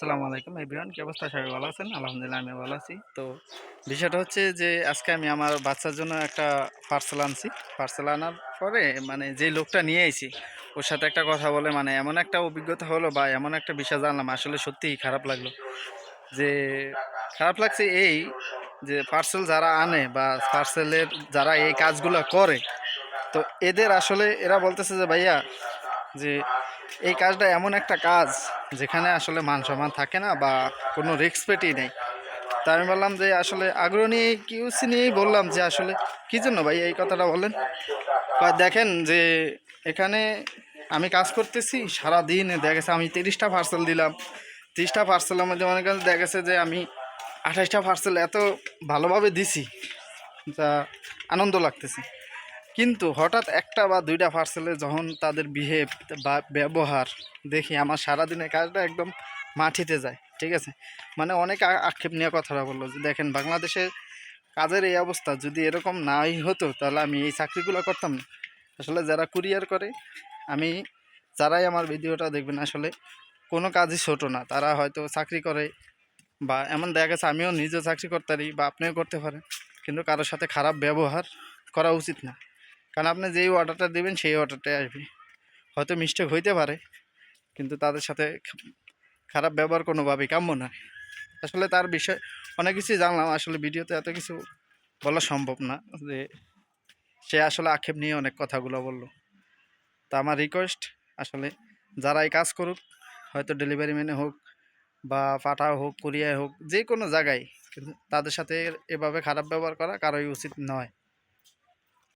আসসালামু আলাইকুম এভরিওয়ান, কি অবস্থা? সবাই ভালো আছেন? আলহামদুলিল্লাহ আমি ভালো আছি। তো বিষয়টা হচ্ছে যে, আজকে আমি আমার বাচ্চার জন্য একটা পার্সেল আনছি। পার্সেল আনার পরে মানে যে লোকটা নিয়ে আইছি, ওর সাথে একটা কথা বলে মানে এমন একটা অভিজ্ঞতা হলো বা এমন একটা বিষয় জানলাম, আসলে সত্যিই খারাপ লাগল। যে খারাপ লাগছে এই যে পার্সেল যারা আনে বা পার্সেলের যারা এই কাজগুলো করে, তো এদের আসলে এরা বলতেছে যে, ভাইয়া যে এই কাজটা এমন একটা কাজ যেখানে আসলে মান সম্মান থাকে না বা কোনো রেসপেক্টই নেই। তা আমি বললাম যে আসলে আগ্রহ নিয়ে কিউসি নিয়েই বললাম যে আসলে কী জন্য ভাই এই কথাটা বলেন দেখেন যে এখানে আমি কাজ করতেছি, সারাদিন দেখা গেছে আমি তিরিশটা পার্সেল দিলাম। তিরিশটা পার্সেলের মধ্যে অনেক দেখা গেছে যে আমি আঠাশটা পার্সেল এত ভালোভাবে দিছি, যা আনন্দ লাগতেছে। কিন্তু হঠাৎ একটা বা দুইটা পার্সেলে যখন তাদের বিহেভ বা ব্যবহার দেখি, আমার সারাদিনের কাজটা একদম মাটিতে যায়, ঠিক আছে? মানে অনেক আক্ষেপ নিয়ে কথাটা বলল যে, দেখেন, বাংলাদেশের কাজের এই অবস্থা যদি এরকম নাই হতো, তাহলে আমি এই চাকরিগুলো করতাম না। আসলে যারা কুরিয়ার করে, আমি, যারাই আমার ভিডিওটা দেখবেন, আসলে কোনো কাজই ছোটো না। তারা হয়তো চাকরি করে বা এমন দেখা গেছে, আমিও নিজেও চাকরি করতে পারি বা আপনিও করতে পারেন। কিন্তু কারোর সাথে খারাপ ব্যবহার করা উচিত না। কারণ আপনি যেই অর্ডারটা দেবেন, সেই অর্ডারটাই আসবে। হয়তো মিস্টেক হইতে পারে, কিন্তু তাদের সাথে খারাপ ব্যবহার কোনোভাবেই, কাম্য নয়। আসলে তার বিষয়, অনেক কিছুই জানলাম। আসলে ভিডিওতে এত কিছু বলা সম্ভব না, যে সে আসলে আক্ষেপ নিয়ে অনেক কথাগুলো বলল। তা আমার রিকোয়েস্ট আসলে যারা এই কাজ করুক, হয়তো ডেলিভারি ম্যানে হোক বা পাঠা হোক কুরিয়ায় হোক যে কোনো জায়গায়, কিন্তু তাদের সাথে এভাবে খারাপ ব্যবহার করা কারোই উচিত নয়।